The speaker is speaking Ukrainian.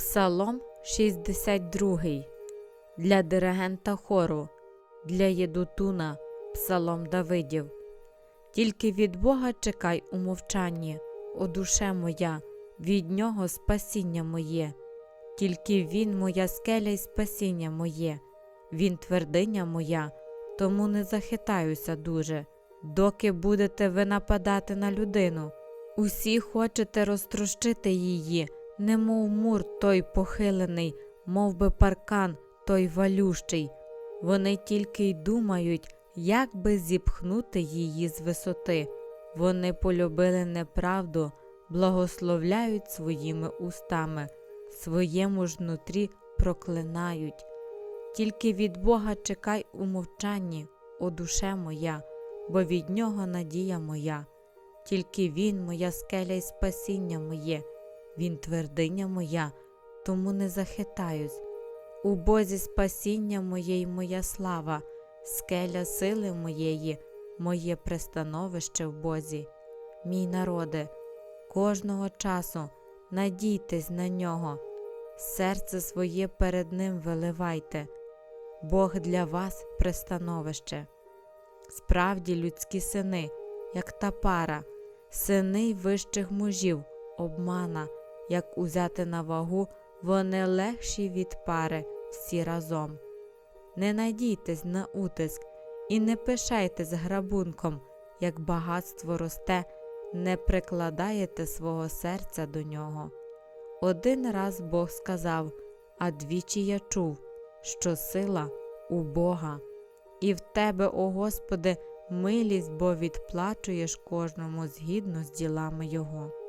Псалом 62 для диригента хору, для Єдутуна, Псалом Давидів. Тільки від Бога чекай у мовчанні, о душе моя, від нього спасіння моє, тільки Він моя скеля й спасіння моє, Він твердиня моя, тому не захитаюся дуже, доки будете ви нападати на людину. Усі хочете розтрощити її, немов мур той похилений, мов би паркан той валющий. Вони тільки й думають, як би зіпхнути її з висоти. Вони полюбили неправду, благословляють своїми устами, своєму ж нутрі проклинають. Тільки від Бога чекай у мовчанні, о душе моя, бо від нього надія моя. Тільки Він моя скеля й спасіння моє, Він твердиня моя, тому не захитаюсь. У Бозі спасіння моє й моя слава, скеля сили моєї, моє пристановище в Бозі. Мій народе, кожного часу надійтесь на нього, серце своє перед Ним виливайте, Бог для вас пристановище. Справді людські сини, як та пара, сини вищих мужів, обмана, як узяти на вагу, вони легші від пари всі разом. Не надійтесь на утиск і не пишайтесь грабунком, як багатство росте, не прикладаєте свого серця до нього. Один раз Бог сказав, а двічі я чув, що сила у Бога, і в тебе, о Господи, милість, бо відплачуєш кожному згідно з ділами Його.